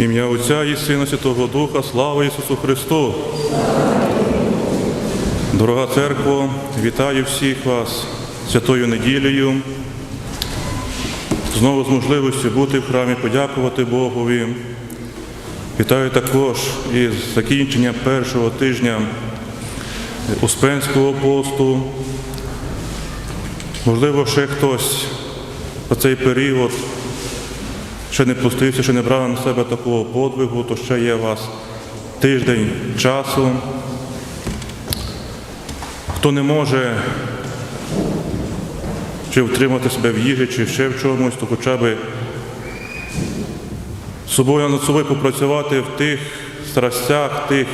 Ім'я Отця і Сина Святого Духа, слава Ісусу Христу! Дорога церква, вітаю всіх вас святою неділею. Знову з можливістю бути в храмі, подякувати Богові. Вітаю також із закінчення першого тижня Успенського посту. Можливо, ще хтось у цей період ще не пустився, ще не брав на себе такого подвигу, то ще є у вас тиждень часу. Хто не може чи втримати себе в їжі, чи ще в чомусь, то хоча б собою над собою попрацювати в тих страстях, тих,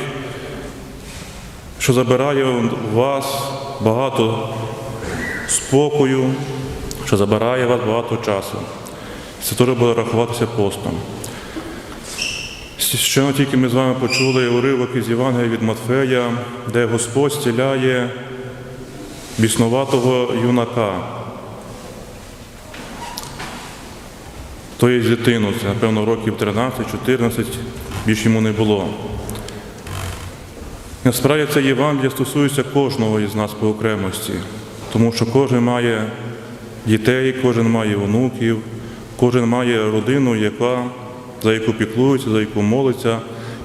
що забирає у вас багато спокою, що забирає у вас багато часу. Це теж буде рахуватися постом. Щойно тільки ми з вами почули уривок із Євангелія від Матфея, де Господь зціляє біснуватого юнака. То є дитину, це, напевно, років 13-14, більш йому не було. Насправді це Євангелія стосується кожного із нас по окремості, тому що кожен має дітей, кожен має онуків, кожен має родину, яка, за яку піклується, за яку молиться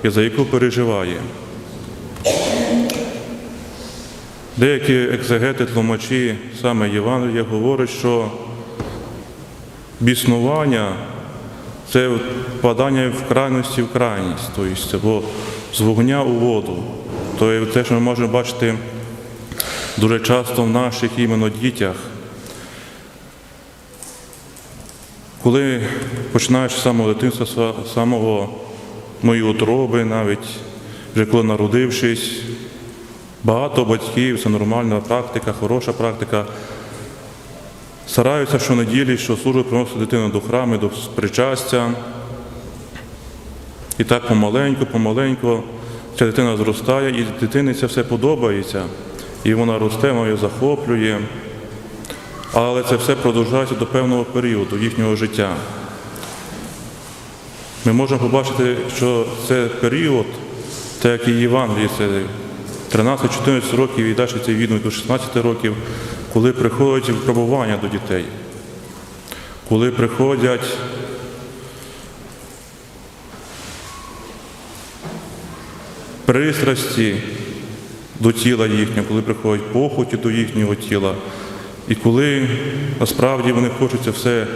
і за яку переживає. Деякі екзегети, тлумачі, саме Євангелія, говорять, що біснування це впадання в крайності в крайність, тобто це з вогня у воду. То є те, що ми можемо бачити дуже часто в наших іменно дітях. Коли починаєш з самого дитинства, з самого моєї утроби, навіть вже коли народившись, багато батьків, це нормальна практика, хороша практика, стараються щонеділі, що служба приносити дитину до храму, до причастя. І так помаленьку, помаленьку ця дитина зростає, і дитині це все подобається, і вона росте, вона її захоплює. Але це все продовжується до певного періоду їхнього життя. Ми можемо побачити, що це період, так як і Євангелії, це 13-14 років і далі цей відомий до 16 років, коли приходять випробування до дітей, коли приходять пристрасті до тіла їхнього, коли приходять похоті до їхнього тіла. І коли насправді вони хочуть все,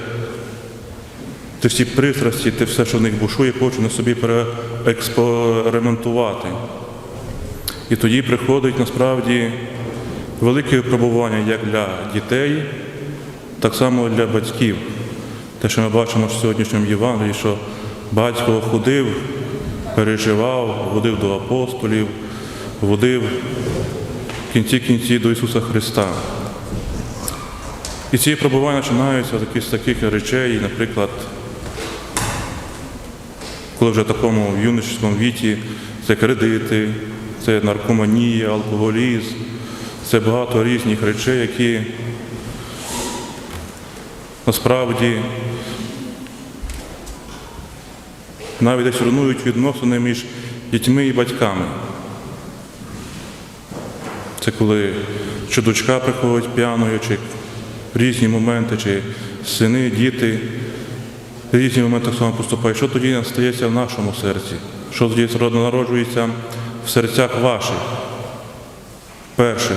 ті всі пристрасті, те все, що в них бушує, хочуть на собі переекспериментувати. І тоді приходить насправді велике випробування як для дітей, так само для батьків. Те, що ми бачимо в сьогоднішньому Євангелії, що батько ходив, переживав, водив до апостолів, водив в кінці кінці до Ісуса Христа. І ці пробування починаються з таких речей, наприклад, коли вже в такому юношському віці це кредити, це наркоманія, алкоголізм, це багато різних речей, які насправді навіть десь руйнують відносини між дітьми і батьками. Це коли чи дочка приходить п'яною, чи різні моменти, чи сини, діти, різні моменти само поступають. Що тоді стається в нашому серці? Що тоді народжується в серцях ваших? Перше,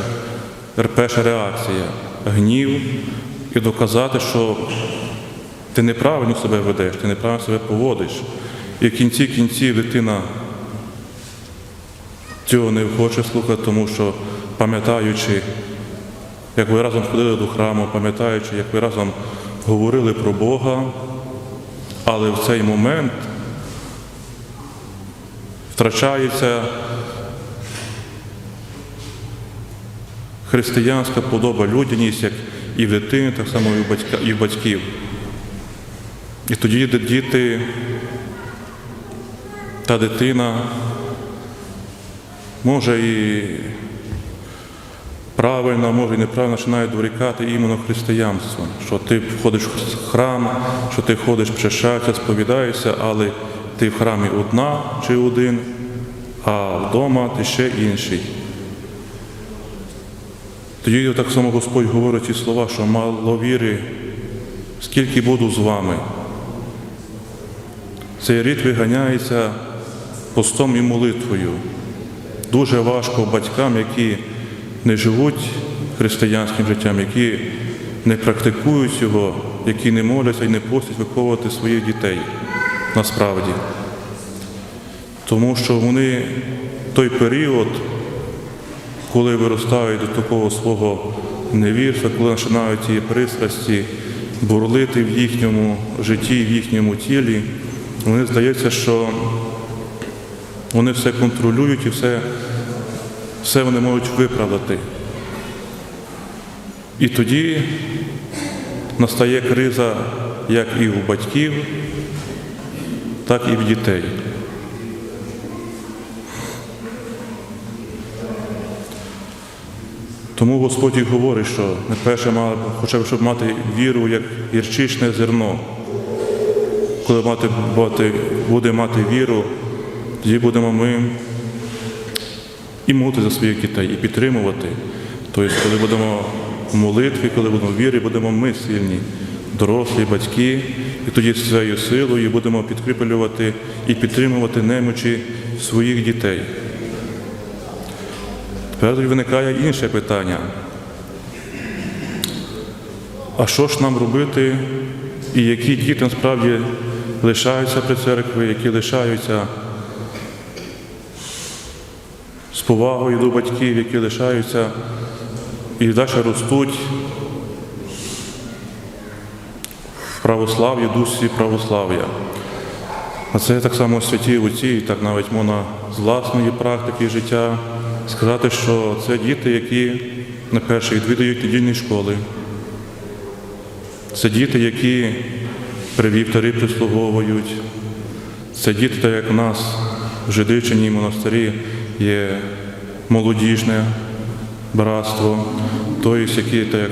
перша реакція гнів і доказати, що ти неправильно себе ведеш, ти неправильно себе поводиш. І в кінці кінців дитина цього не хоче слухати, тому що пам'ятаючи, як ви разом ходили до храму, пам'ятаючи, як ви разом говорили про Бога, але в цей момент втрачається християнська подоба, людяність, як і в дитини, так само і в, батька, і в батьків. І тоді діти та дитина може і правильно, може і неправильно починають дорікати іменно християнством, що ти входиш в храм, що ти ходиш, причащаєшся, сповідаєшся, але ти в храмі одна чи один, а вдома ти ще інший. Тоді так само Господь говорить ці слова, що мало віри, скільки буду з вами. Цей рід виганяється постом і молитвою. Дуже важко батькам, які не живуть християнським життям, які не практикують його, які не моляться і не постять виховувати своїх дітей насправді. Тому що вони той період, коли виростають до такого свого невірства, коли починають ці пристрасті бурлити в їхньому житті, в їхньому тілі, вони здається, що вони все контролюють і все, все вони можуть виправдати. І тоді настає криза як і у батьків, так і в дітей. Тому Господь і говорить, що не перше мали, хоча б щоб мати віру як гірчичне зерно. Коли мати, мати, буде мати віру, тоді будемо ми і молити за своїх дітей, і підтримувати. Тобто, коли будемо в молитві, коли будемо в вірі, будемо ми сильні, дорослі, батьки, і тоді своєю силою будемо підкріплювати і підтримувати немочі своїх дітей. Тепер виникає інше питання. А що ж нам робити, і які діти насправді лишаються при церкві, які лишаються з повагою до батьків, які лишаються і далі ростуть в православ'ї, дусі православ'я. А це так само святі отці, і так навіть можна з власної практики життя сказати, що це діти, які на перше відвідують недільні школи. Це діти, які при вівтарі прислуговують. Це діти, так як у нас в Жидичині монастирі є молодіжне братство, тобто які так як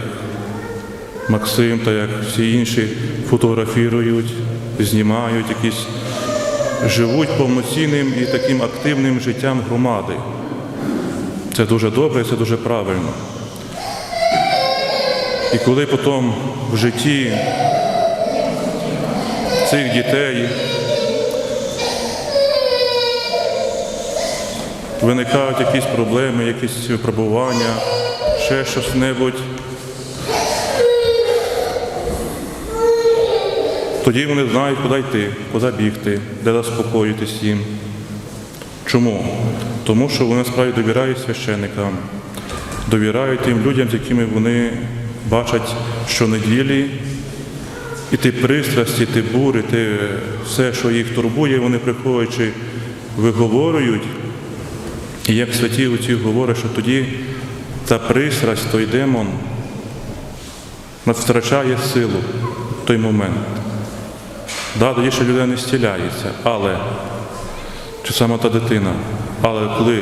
Максим, так як всі інші фотографірують, знімають якісь, живуть повноцінним і таким активним життям громади. Це дуже добре, і це дуже правильно. І коли потім в житті цих дітей виникають якісь проблеми, якісь випробування, ще щось небудь, тоді вони знають, куди йти, куди бігти, де заспокоїтись їм. Чому? Тому що вони справді довіряють священникам, довіряють тим людям, з якими вони бачать щонеділі, і ті пристрасті, ті бури, те все, що їх турбує, вони приходячи, виговорюють. І як святі отці говорять, що тоді та пристрасть, той демон втрачає силу в той момент. Да, тоді ще людина не стіляється, але чи саме та дитина. Але коли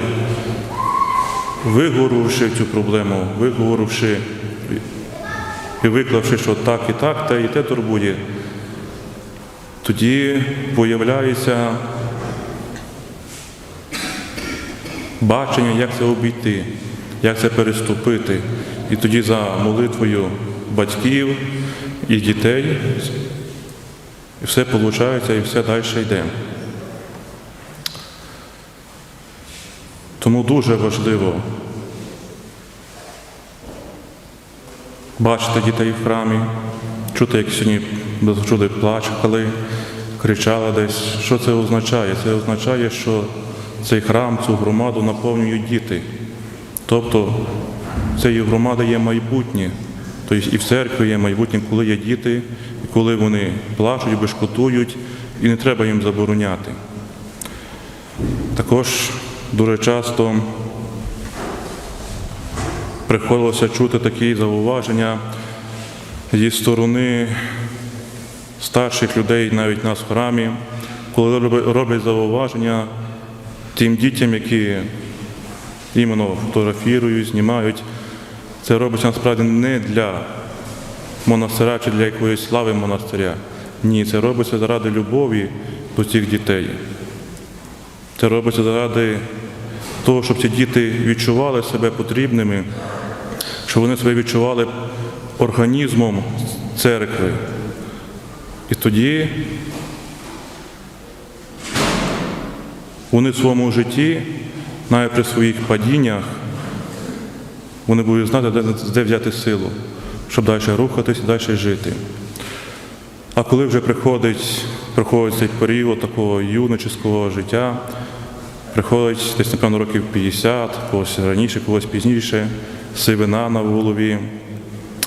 виговоривши цю проблему, виговоривши і виклавши, що так і так, те і те турбує, тоді появляється бачення, як це обійти, як це переступити. І тоді за молитвою батьків і дітей і все виходить, і все далі йде. Тому дуже важливо бачити дітей в храмі, чути, як сьогодні чули плачкали, кричали десь. Що це означає? Це означає, що цей храм, цю громаду наповнюють діти. Тобто цієї громади є майбутнє. Тобто і в церкві є майбутнє, коли є діти, коли вони плачуть, бешкотують, і не треба їм забороняти. Також дуже часто приходилося чути такі зауваження, зі сторони старших людей, навіть нас в храмі, коли роблять- зауваження тим дітям, які іменно фотографірують, знімають. Це робиться насправді не для монастиря чи для якоїсь слави монастиря. Ні, це робиться заради любові до цих дітей. Це робиться заради того, щоб ці діти відчували себе потрібними, щоб вони себе відчували організмом церкви. І тоді вони в своєму житті, навіть при своїх падіннях, вони будуть знати, де, де взяти силу, щоб далі рухатись і далі жити. А коли вже приходить, приходить цей період такого юноческого життя, приходить десь, напевно, років 50, когось раніше, когось пізніше, сивина на голові,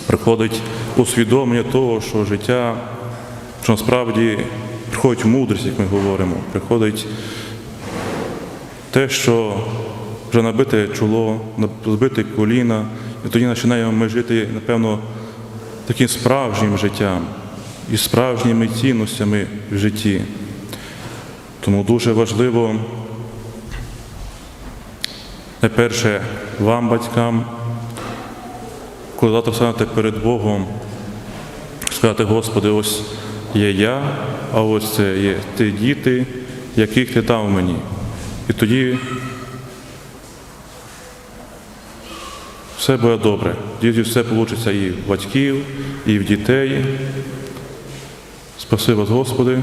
приходить усвідомлення того, що життя, що насправді приходить мудрість, як ми говоримо, приходить те, що вже набите чоло, набите коліна, і тоді починаємо ми жити, напевно, таким справжнім життям і справжніми цінностями в житті. Тому дуже важливо, найперше, вам, батькам, коли завтра станете перед Богом, сказати, Господи, ось є я, а ось це є ті діти, яких ти дав мені. І тоді все буде добре. Тоді все вийде і в батьків, і в дітей. Спаси вас, Господи,